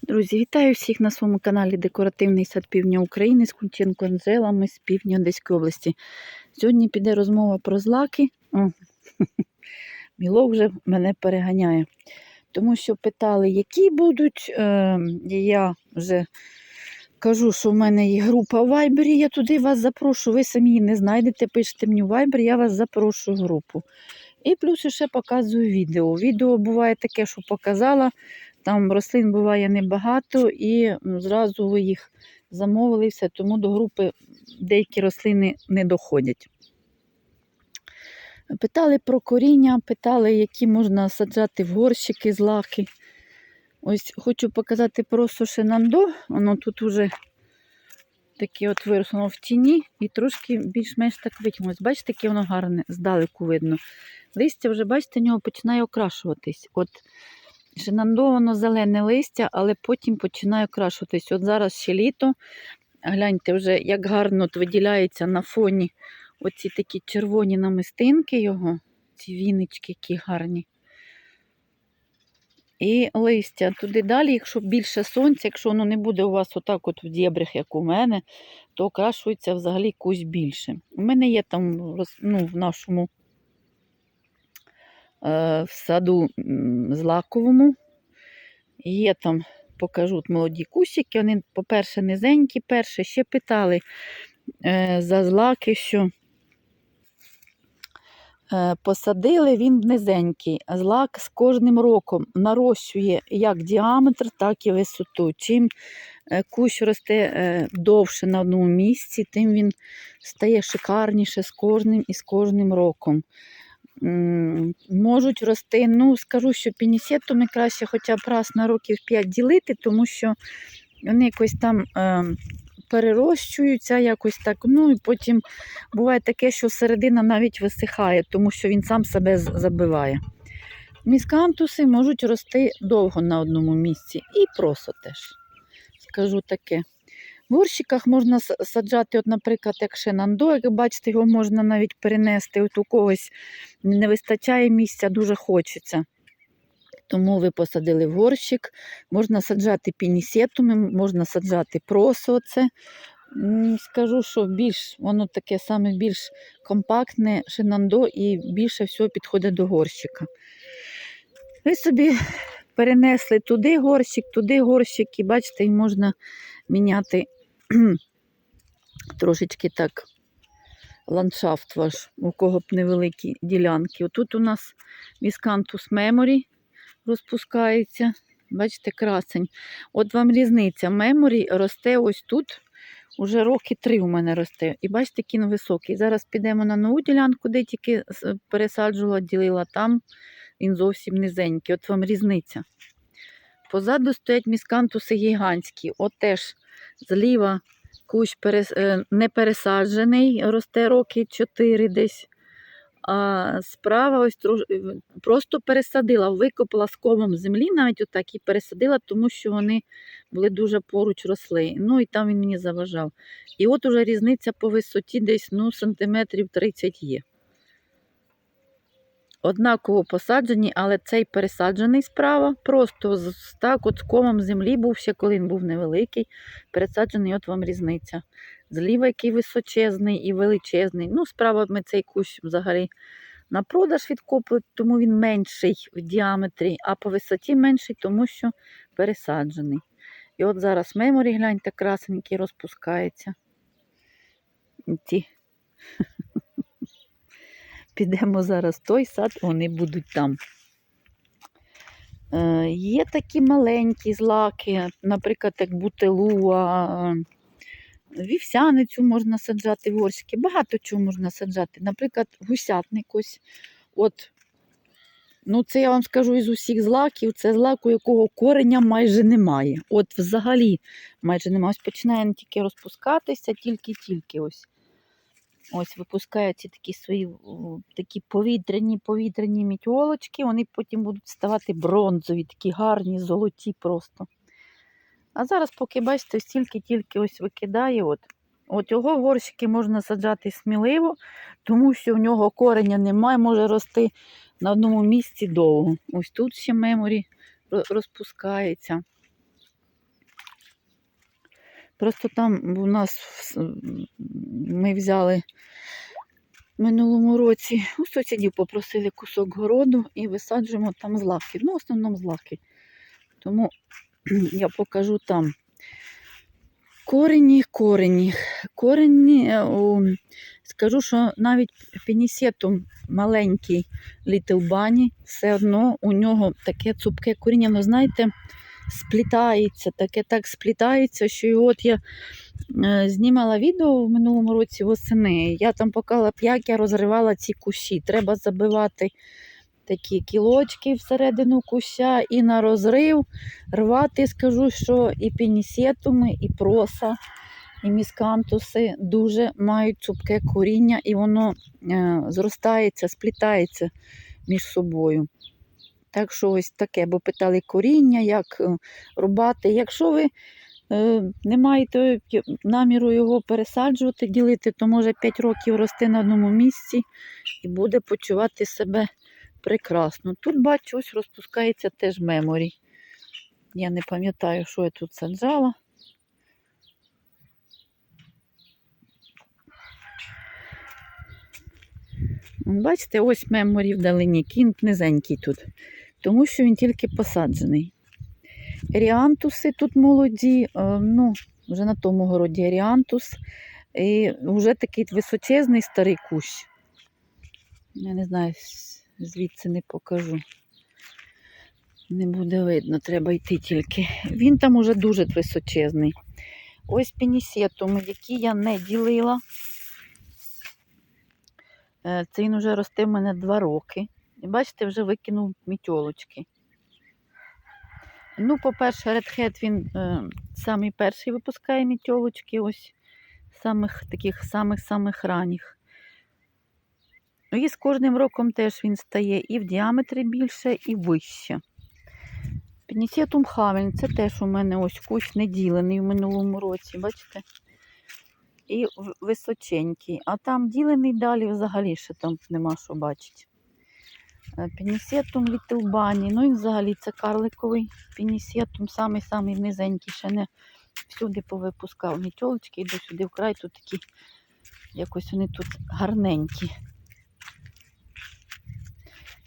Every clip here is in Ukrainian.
Друзі, вітаю всіх на своєму каналі Декоративний сад Півдня України з Кунченко Анжелами з півдня Одеської області. Сьогодні піде розмова про злаки. О, Міло вже мене переганяє. Тому що питали, які будуть. Е, я вже кажу, що в мене є група в Вайбері, я туди вас запрошу. Ви самі її не знайдете, пишете мені в Viber, я вас запрошую в групу. І плюс ще показую відео. Відео буває таке, що показала. Там рослин буває небагато, і зразу ви їх замовили, все, тому до групи деякі рослини не доходять. Питали про коріння, питали, які можна саджати в горщики злаки. Ось хочу показати просто шинандо. Воно тут уже таке от виросло в тіні і трошки більш-менш так витягнулось. Бачите, яке воно гарне, здалеку видно. Листя вже, бачите, нього починає окрашуватись. От Шинандовано зелене листя, але потім починає окрашуватись. От зараз ще літо. Гляньте, вже як гарно от виділяється на фоні оці такі червоні намистинки його, ці віночки які гарні. І листя туди далі, якщо більше сонця, якщо воно не буде у вас отак от в дєбрях, як у мене, то окрашується взагалі кусь більше. У мене є там ну, в нашому в саду злаковому. Є там, покажу молоді кусики. Вони, по-перше, низенькі. Перше, ще питали е, за злаки, що е, посадили він низенький. Злак з кожним роком нарощує як діаметр, так і висоту. Чим е, кущ росте е, довше на одному місці, тим він стає шикарніше з кожним і з кожним роком. Можуть рости, ну скажу, що пінісетами краще хоча б раз на років 5 ділити, тому що вони якось там е, перерощуються, якось так. Ну і потім буває таке, що середина навіть висихає, тому що він сам себе забиває. Міскантуси можуть рости довго на одному місці, і просо теж. Скажу таке. Горщиках можна саджати, от, наприклад, як шенандо, як бачите, його можна навіть перенести. От у когось не вистачає місця, дуже хочеться. Тому ви посадили в горщик, можна саджати пінісетуми, можна саджати просо. Це. Скажу, що більш, воно таке саме більш компактне шинандо і більше всього підходить до горщика. Ви собі перенесли туди горщик, туди горщик, і бачите, можна міняти трошечки так ландшафт ваш, у кого б невеликі ділянки. Отут у нас віскантус меморі розпускається. Бачите, красень. От вам різниця. Меморі росте ось тут. Уже роки три у мене росте. І бачите, він високий. Зараз підемо на нову ділянку, де тільки пересаджувала, ділила там. Він зовсім низенький. От вам різниця. Позаду стоять міскантуси гігантські. От теж зліва кущ перес... е, не пересаджений, росте роки 4 десь. А справа ось трош... е, просто пересадила, викопала з комом землі, навіть отак і пересадила, тому що вони були дуже поруч росли. Ну і там він мені заважав. І от уже різниця по висоті десь ну, сантиметрів 30 є. Однаково посаджені, але цей пересаджений справа, просто з- так от комом землі був ще, коли він був невеликий. Пересаджений, от вам різниця. Зліва який височезний і величезний. Ну, справа ми цей кущ взагалі на продаж відкопили, тому він менший в діаметрі, а по висоті менший, тому що пересаджений. І от зараз меморі, гляньте, красенький розпускається. Ті. Підемо зараз в той сад, вони будуть там. Е, є такі маленькі злаки, наприклад, як бутилуа, е, вівсяницю можна саджати в горщики, багато чого можна саджати. Наприклад, гусятник ось. От, ну це я вам скажу із усіх злаків, це злак, у якого кореня майже немає. От взагалі майже немає. Ось починає тільки розпускатися, тільки-тільки ось. Ось випускають ці такі свої такі повітряні повітряні мітьолочки, вони потім будуть ставати бронзові, такі гарні, золоті просто. А зараз, поки бачите, ось тільки-тільки ось викидає. От. От його горщики можна саджати сміливо, тому що в нього кореня немає, може рости на одному місці довго. Ось тут ще меморі розпускається. Просто там у нас ми взяли минулому році у сусідів попросили кусок городу і висаджуємо там злаки. Ну, в основному злаки. Тому я покажу там. Корені, корені. Корені, е, о, скажу, що навіть пенісетум маленький Little Bunny, все одно у нього таке цупке коріння, ну знаєте, сплітається, таке так сплітається, що і от я е, знімала відео в минулому році восени. Я там показала, як я розривала ці кущі. Треба забивати такі кілочки всередину куща і на розрив рвати, скажу, що і пінісетуми, і проса, і міскантуси дуже мають цупке коріння, і воно е, зростається, сплітається між собою. Так що ось таке, бо питали коріння, як е, рубати. Якщо ви е, не маєте наміру його пересаджувати, ділити, то може 5 років рости на одному місці і буде почувати себе прекрасно. Тут бачу, ось розпускається теж меморі. Я не пам'ятаю, що я тут саджала. Бачите, ось меморі вдалині, кінт низенький тут, тому що він тільки посаджений. Ріантуси тут молоді, е, ну, вже на тому городі ріантус. І вже такий височезний старий кущ. Я не знаю, звідси не покажу. Не буде видно, треба йти тільки. Він там уже дуже височезний. Ось пінісетуми, які я не ділила. Е, Це він вже росте в мене два роки. І бачите, вже викинув мітьолочки. Ну, по-перше, Red він е, самий перший випускає мітьолочки, ось самих таких самих-самих ранніх. Ну, І з кожним роком теж він стає і в діаметрі більше, і вище. Пінісетум хавель, це теж у мене ось кущ не ділений в минулому році, бачите? І височенький. А там ділений далі взагалі ще там нема що бачити. Е, Пінісетум Little Bunny, ну і взагалі це карликовий пінісетум, самий-самий низенький, ще не всюди повипускав мітьолочки, йду сюди вкрай, тут такі, якось вони тут гарненькі.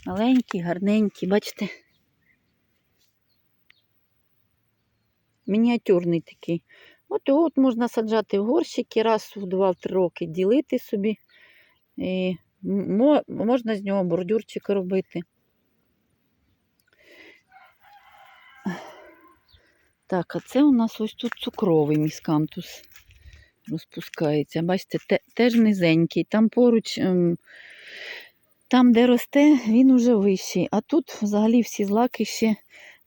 Маленькі, гарненькі, бачите? Мініатюрний такий. От його от можна саджати в горщики, раз в 2-3 роки ділити собі. І можна з нього бордюрчик робити. Так, а це у нас ось тут цукровий міскантус розпускається. Бачите, те, теж низенький. Там поруч, ем, там, де росте, він уже вищий. А тут взагалі всі злаки ще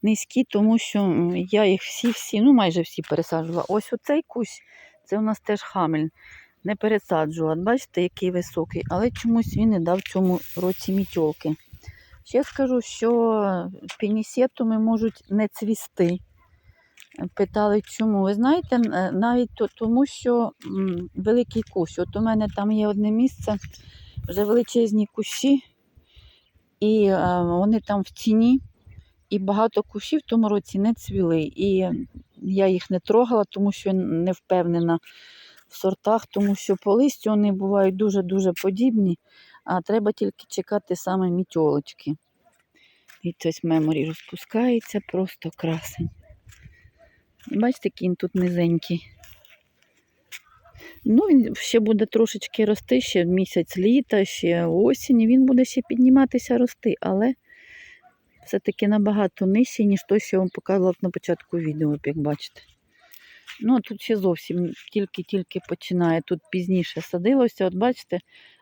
низькі, тому що я їх всі-всі, ну майже всі пересаджувала. Ось оцей кущ, це у нас теж хамель. Не пересаджувала. Бачите, який високий, але чомусь він не дав в цьому році мітьолки. Ще скажу, що пінісетуми можуть не цвісти. Питали, чому? Ви знаєте, е, навіть то- тому, що великий кущ. От у мене там є одне місце, вже величезні кущі, і е, вони там в тіні, і багато кущів в тому році не цвіли. І я їх не трогала, тому що не впевнена в сортах, тому що по листю вони бувають дуже-дуже подібні, а треба тільки чекати саме мітьолочки. І ось меморі розпускається, просто красень. І Бачите, він тут низенький. Ну, він ще буде трошечки рости, ще місяць літа, ще осінь, він буде ще підніматися, рости, але все-таки набагато нижчий, ніж той, що я вам показувала на початку відео, як бачите. Ну, тут ще зовсім тільки-тільки починає. Тут пізніше садилося. От бачите,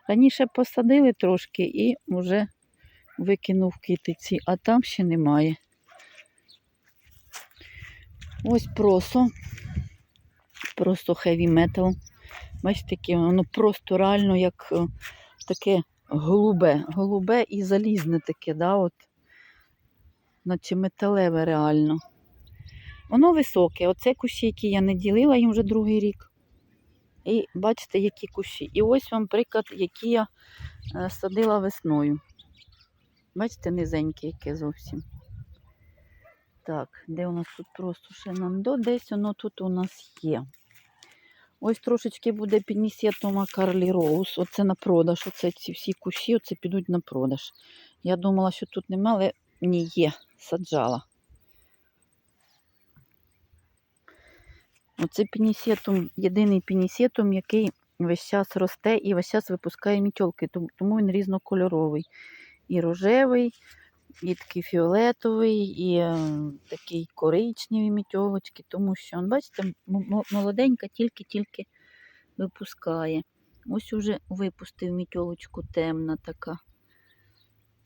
раніше посадили трошки і вже викинув китиці, а там ще немає. Ось просо. Просто heavy metal. Бачите, яке воно просто реально як е, таке голубе. Голубе і залізне таке, да, от. наче металеве реально. Воно високе. Оце кущі, які я не ділила їм вже другий рік. І бачите, які кущі. І ось вам приклад, які я е, садила весною. Бачите, низеньке яке зовсім. Так, де у нас тут просто ще нандо? Десь воно тут у нас є. Ось трошечки буде пінісетума Карлі Роуз. Оце на продаж. Оце ці всі кущі оце підуть на продаж. Я думала, що тут нема, але ні, є. Саджала. Оце пінісетум, єдиний пінісетум, який весь час росте і весь час випускає мітьолки, тому- він різнокольоровий. І рожевий, і такий фіолетовий, і е, такий коричневий мітьолочки, тому що, бачите, молоденька тільки-тільки випускає. Ось уже випустив мітьолочку темна така.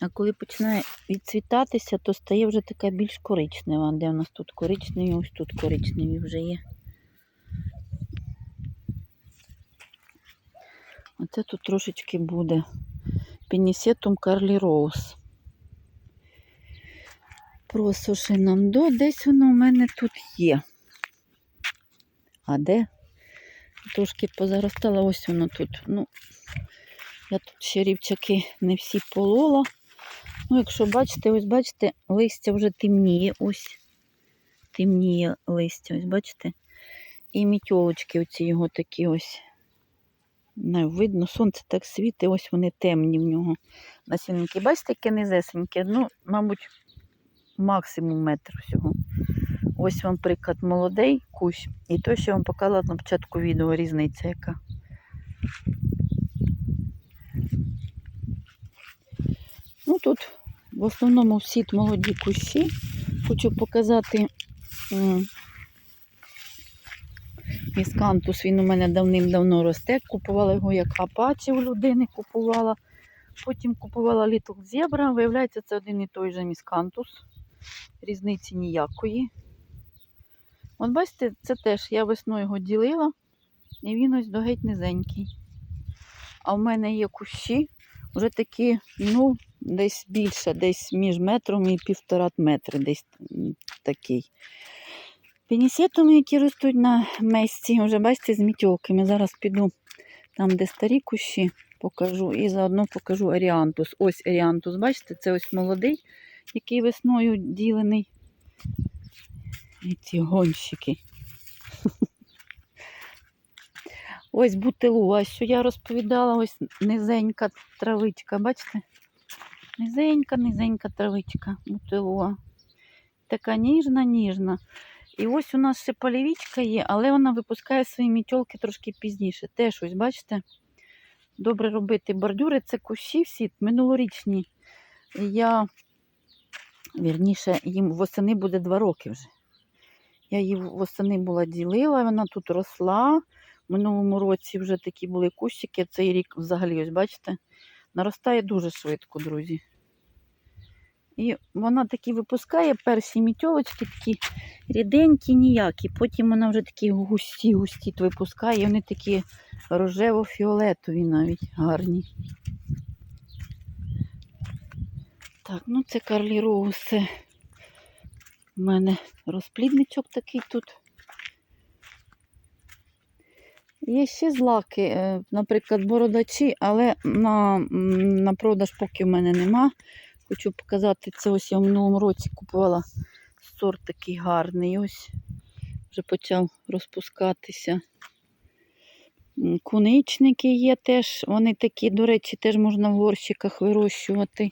А коли починає відцвітатися, то стає вже така більш коричнева. Де у нас тут коричневі, ось тут коричневі вже є. Оце тут трошечки буде. Пінісетум Карлі Роуз. Просуши до, десь воно у мене тут є. А де? Трошки позаростала, ось воно тут. Ну, я тут ще рівчаки не всі полола. Ну, якщо бачите, ось бачите, листя вже темніє, ось темніє листя, ось бачите? І мітьолочки оці його такі ось. Не видно, сонце так світить, ось вони темні в нього насінники. Бачите, яке низесеньке? Ну, мабуть, максимум метр всього. Ось вам приклад молодий кущ. І той, що я вам показала на початку відео, різниця яка. Ну тут в основному всі молоді кущі. Хочу показати міскантус. Він у мене давним-давно росте. Купувала його як апачі у людини, купувала. Потім купувала Little Zebra. Виявляється, це один і той же міскантус. Різниці ніякої. От бачите, це теж я весною його ділила, і він ось до геть низенький. А в мене є кущі, вже такі, ну, десь більше, десь між метром і півтора метри, десь такий. Пінісетуми, які ростуть на месці, вже бачите, з мітьолками. Зараз піду там, де старі кущі, покажу і заодно покажу аріантус. Ось аріантус, бачите, це ось молодий, який весною ділений. І ці гонщики. Ось бутилуа, що я розповідала, ось низенька травичка, бачите? Низенька, низенька травичка, бутилуа. Така ніжна, ніжна. І ось у нас ще полівічка є, але вона випускає свої мітьолки трошки пізніше. Теж ось, бачите, добре робити бордюри. Це кущі всі минулорічні. Я, вірніше, їм восени буде два роки вже. Я її восени була ділила, вона тут росла. В минулому році вже такі були кущики, цей рік взагалі, ось бачите, наростає дуже швидко, друзі. І вона такі випускає перші мітьолочки, такі ріденькі, ніякі. Потім вона вже такі густі, густі випускає, і вони такі рожево-фіолетові навіть гарні. Так, ну це Карлі Роуз. Це у мене розплідничок такий тут. Є ще злаки, е, наприклад, бородачі, але на, на продаж поки в мене нема. Хочу показати, це ось я в минулому році купувала сорт такий гарний. Ось вже почав розпускатися. Куничники є теж, вони такі, до речі, теж можна в горщиках вирощувати.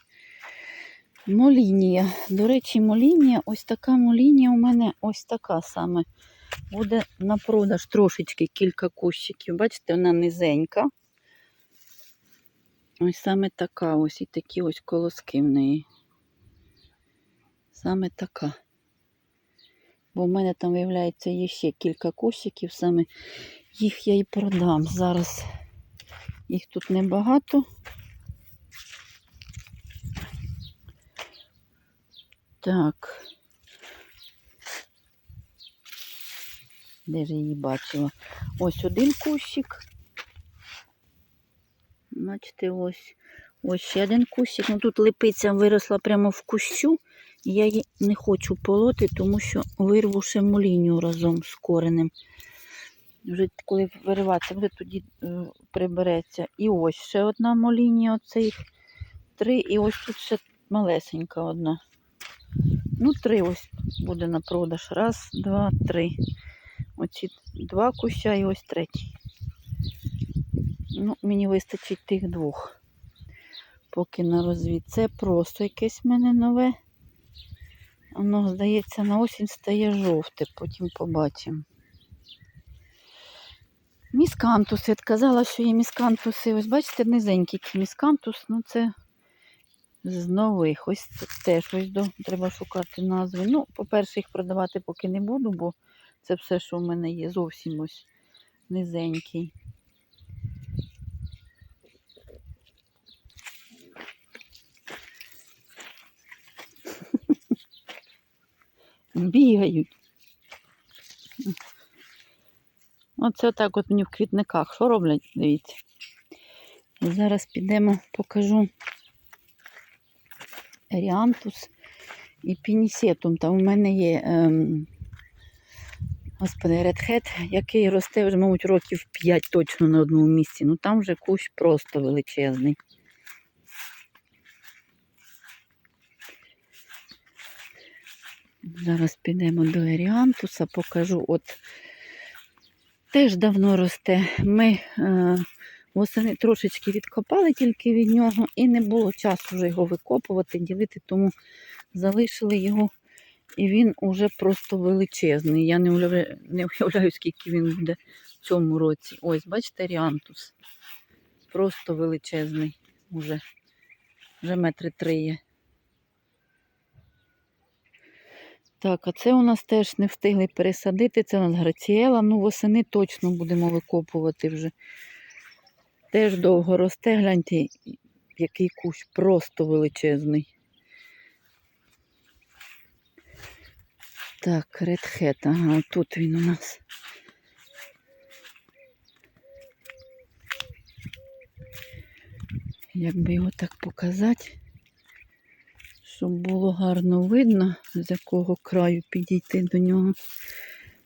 Молінія. До речі, молінія, ось така молінія у мене ось така саме. Буде на продаж трошечки кілька кущиків. Бачите, вона низенька. Ось саме така ось і такі ось колоски в неї. Саме така. Бо в мене там, виявляється, є ще кілька кущиків, саме їх я і продам. Зараз їх тут небагато. Так. Де ж її бачила? Ось один кущик. Бачите, ось. Ось ще один кущик. Ну тут липиця виросла прямо в кущу. Я її не хочу полоти, тому що вирву ще молінію разом з коренем. Вже коли вириватися, буде тоді е, прибереться. І ось ще одна молінія, оцих три. І ось тут ще малесенька одна. Ну, три ось буде на продаж. Раз, два, три. Оці два куща і ось третій. Ну, мені вистачить тих двох. Поки на розвід. Це просто якесь в мене нове. Воно, здається, на осінь стає жовте, потім побачимо. Міскантуси. От казала, що є міскантуси. Ось бачите, низенький міскантус, ну це з нових. Ось це теж ось до треба шукати назви. Ну, по-перше, їх продавати поки не буду, бо це все, що в мене є, зовсім ось низенький. Бігають. Оце отак от мені в квітниках. Що роблять? Дивіться. Зараз підемо, покажу Еріантус і пінісетум. Там у мене є ем, господи, редхет, який росте вже, мабуть, років 5 точно на одному місці. Ну там вже кущ просто величезний. Зараз підемо до Еріантуса, покажу. От теж давно росте. Ми е, восени трошечки відкопали тільки від нього, і не було часу вже його викопувати, ділити, тому залишили його. І він уже просто величезний. Я не уявляю, не уявляю, скільки він буде в цьому році. Ось, бачите, Ріантус. Просто величезний уже. Вже метри три є. Так, а це у нас теж не встигли пересадити. Це у нас граціела. Ну, восени точно будемо викопувати вже. Теж довго росте, гляньте, який кущ просто величезний. Так, редхет, ага, тут він у нас. Як би його так показати, щоб було гарно видно, з якого краю підійти до нього.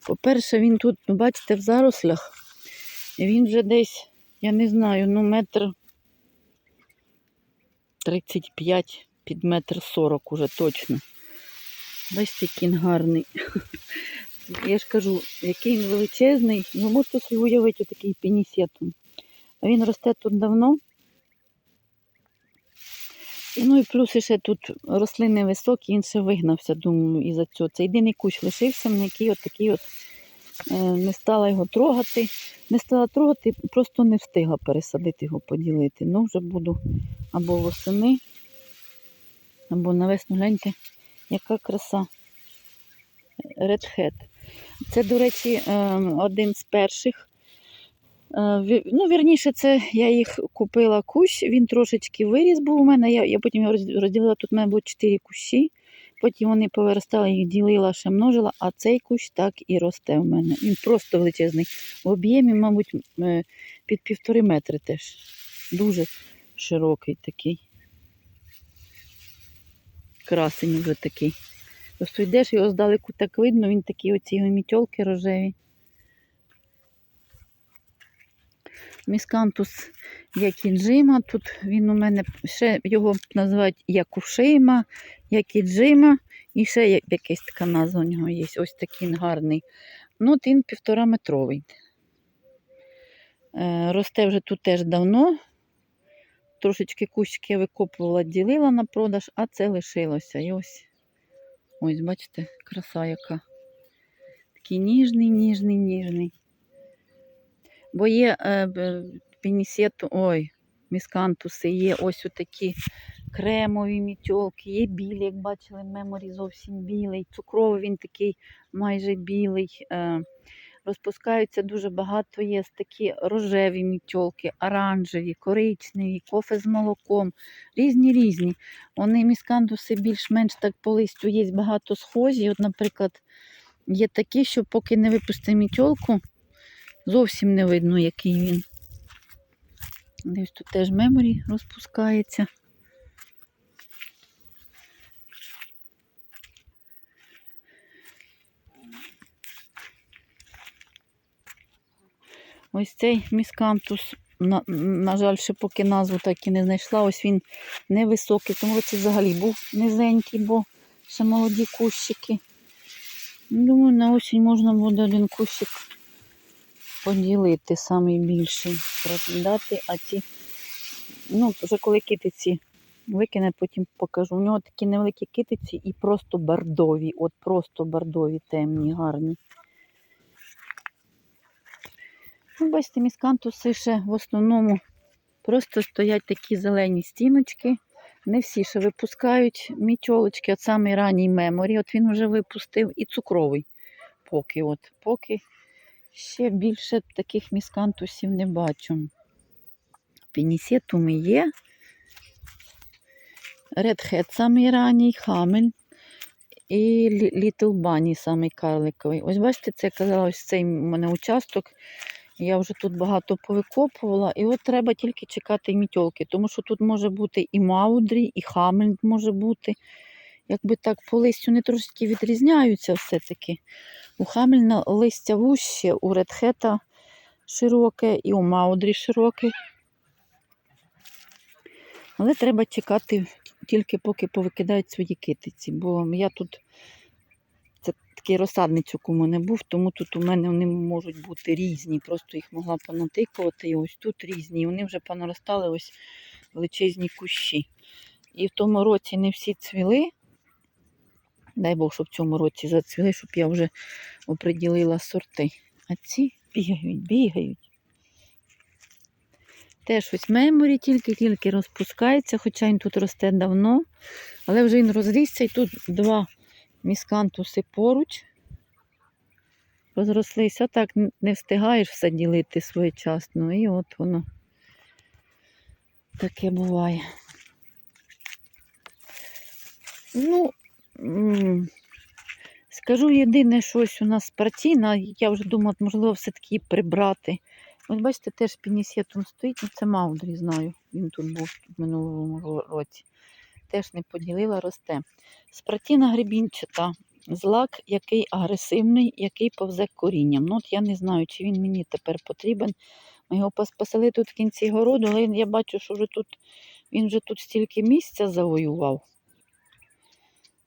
По-перше, він тут, ну, бачите, в зарослях. Він вже десь, я не знаю, ну метр 35 під метр 40 уже точно. Бачите, він гарний. Я ж кажу, який він величезний. Ви можете собі уявити такий пінісетум. А він росте тут давно. І, ну і плюс ще тут рослини високі, він ще вигнався, думаю, із-за цього. Це єдиний кущ лишився, на який от такий от е, не стала його трогати. Не стала трогати, просто не встигла пересадити його, поділити. Ну, вже буду або восени, або навесну гляньте, яка краса. Hat. Це, до речі, е, один з перших. Е, Ну, вірніше, це я їх купила кущ, він трошечки виріс був у мене. Я, я потім його розділила, тут в мене було 4 кущі. Потім вони повиростали, їх ділила, ще множила, а цей кущ так і росте у мене. Він просто величезний. В об'ємі, мабуть, е, під півтори метри теж. Дуже широкий такий. Красень вже такий. Просто йдеш його здалеку так видно, він такий оці його мітьолки рожеві. Міскантус якіджима. Тут він у мене ще його називають якушейма, якіджима. І ще якась така назва у нього є. Ось такий гарний. Ну, от він півтора метровий. Е, росте вже тут теж давно. Трошечки кущики я викопувала, ділила на продаж, а це лишилося. І ось, ось, бачите, краса яка. Такий ніжний, ніжний, ніжний. Бо є е, пінісету, ой, міскантуси, є ось такі кремові мітьолки, є білі, як бачили, меморі зовсім білий, цукровий він такий майже білий. Е, розпускаються дуже багато є такі рожеві мітьолки, оранжеві, коричневі, кофе з молоком, різні різні. Вони міскантуси більш-менш так по листю є багато схожі. От, наприклад, є такі, що поки не випусти мітьолку, зовсім не видно, який він. Десь тут теж меморі розпускається. Ось цей міскантус, на, на жаль, ще поки назву так і не знайшла. Ось він невисокий, тому це взагалі був низенький, бо ще молоді кущики. Думаю, на осінь можна буде один кущик поділити, самий більший, продати, а ті, ну, вже коли китиці викине, потім покажу. У нього такі невеликі китиці і просто бордові, от просто бордові, темні, гарні. Ну, бачите, міскантуси ще в основному просто стоять такі зелені стіночки. Не всі ще випускають мітьолочки, от самий ранній меморі, от він вже випустив, і цукровий поки. от, Поки ще більше таких міскантусів не бачу. Пінісетуми є. Редхед самий ранній, хамель і Літл Бані самий карликовий. Ось бачите, це я казала, ось цей у мене участок. Я вже тут багато повикопувала, і от треба тільки чекати мітьолки, тому що тут може бути і маудрі, і хамель може бути. Якби так по листю не трошки відрізняються все-таки. У хамельна листя вуще, у редхета широке і у маудрі широке. Але треба чекати тільки поки повикидають свої китиці, бо я тут це такий розсадничок у мене був, тому тут у мене вони можуть бути різні. Просто їх могла понатикувати. І ось тут різні. І вони вже понаростали ось величезні кущі. І в тому році не всі цвіли. Дай Бог, щоб в цьому році зацвіли, щоб я вже оприділила сорти. А ці бігають, бігають. Теж ось меморі тільки-тільки розпускається, хоча він тут росте давно. Але вже він розрісся і тут два міскантуси поруч. Розрослися, так не встигаєш все ділити своєчасно. І от воно таке буває. Ну, скажу єдине, що у нас партійна, я вже думала, можливо, все-таки прибрати. Ось бачите, теж пінісетум стоїть, ну це Маудрі, знаю. Він тут був в минулому році. Теж не поділила, росте. Спратіна грибінчата, злак, який агресивний, який повзе корінням. Ну, от я не знаю, чи він мені тепер потрібен. Ми його пос- посадили тут в кінці городу, але я бачу, що вже тут, він вже тут стільки місця завоював.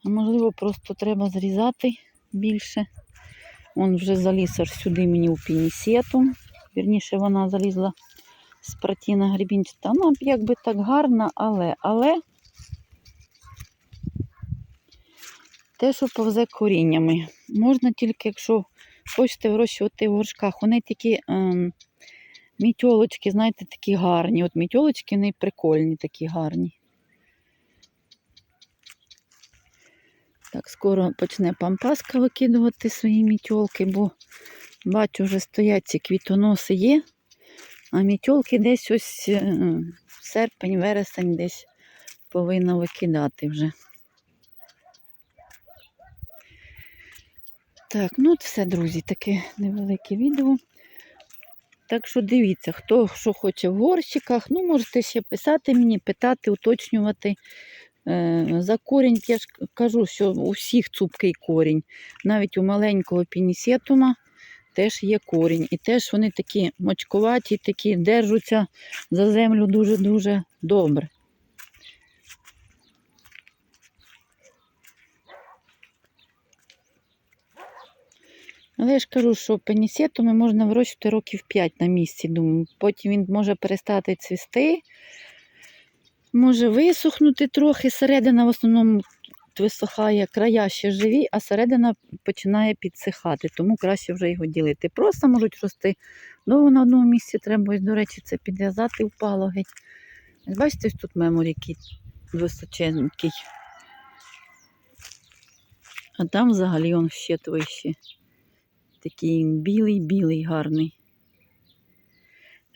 Можливо, просто треба зрізати більше. Он вже заліз аж сюди мені у пінісету. Вірніше, вона залізла з партіна грібінчата. Ну, якби так гарно, але, але те, що повзе коріннями. Можна тільки, якщо хочете вирощувати в горшках. Вони такі ем, мітьолочки, знаєте, такі гарні. От мітьолочки вони прикольні, такі гарні. Так, скоро почне пампаска викидувати свої мітьолки, бо бачу, вже стоять ці квітоноси є, а мітьолки десь ось е, серпень, вересень десь повинна викидати вже. Так, ну от все, друзі, таке невелике відео. Так що дивіться, хто що хоче в горщиках, ну можете ще писати мені, питати, уточнювати. Е, За корінь я ж кажу, що у всіх цупкий корінь. Навіть у маленького пінісетума теж є корінь. І теж вони такі мочковаті, такі держаться за землю дуже-дуже добре. Але я ж кажу, що пенісетуми можна вирощувати років 5 на місці. Думаю. Потім він може перестати цвісти, може висохнути трохи. Середина в основному висохає, края ще живі, а середина починає підсихати, тому краще вже його ділити. Просто можуть рости довго на одному місці. Треба, до речі, це підв'язати впало геть. Бачите, тут меморі височенький. А там взагалі он ще вище. Такий білий-білий, гарний.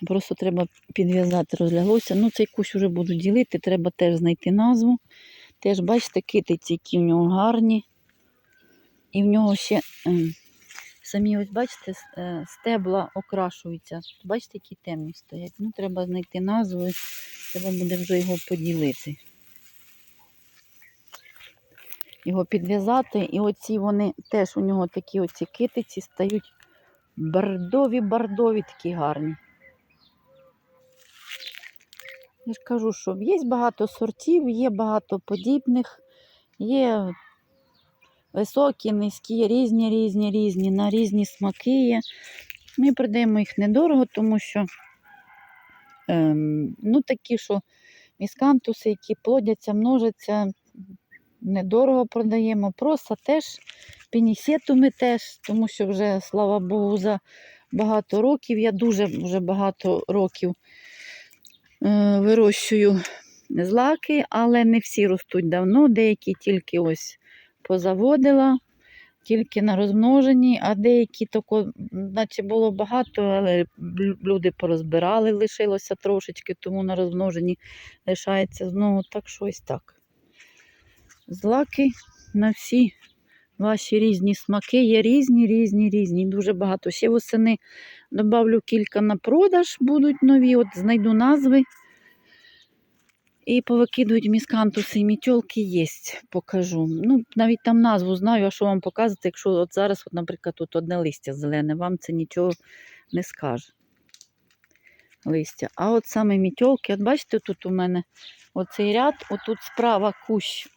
Просто треба підв'язати, розляглося. Ну, цей кущ вже буду ділити, треба теж знайти назву. Теж, бачите, китиці, які в нього гарні. І в нього ще ем, самі, ось бачите, е, стебла окрашуються. Бачите, які темні стоять. Ну, треба знайти назву, треба буде вже його поділити. Його підв'язати. І оці вони теж у нього такі оці китиці стають бордові-бордові, такі гарні. Я ж кажу, що є багато сортів, є багато подібних, є Високі, низькі, різні, різні, різні, на різні смаки є. Ми продаємо їх недорого, тому що ем, ну, такі, що міскантуси, які плодяться, множаться, недорого продаємо. Проса теж, пінісетуми теж, тому що вже, слава Богу, за багато років, я дуже вже багато років вирощую злаки, але не всі ростуть давно, деякі тільки ось позаводила, тільки на розмноженні, а деякі тако, наче було багато, але люди порозбирали, лишилося трошечки, тому на розмноженні лишається знову так щось так. Злаки на всі ваші різні смаки є різні, різні, різні. Дуже багато. Ще восени добавлю кілька на продаж, будуть нові. От знайду назви. І повикидують міскантуси і мітьолки є, покажу. Ну, навіть там назву знаю, а що вам показати, якщо от зараз, от, наприклад, тут одне листя зелене, вам це нічого не скаже. Листя. А от саме мітьолки, от бачите, тут у мене оцей ряд, отут справа кущ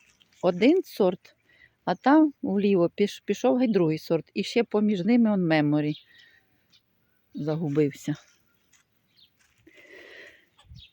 один сорт, а там вліво піш, пішов гай другий сорт. І ще поміж ними он меморі загубився.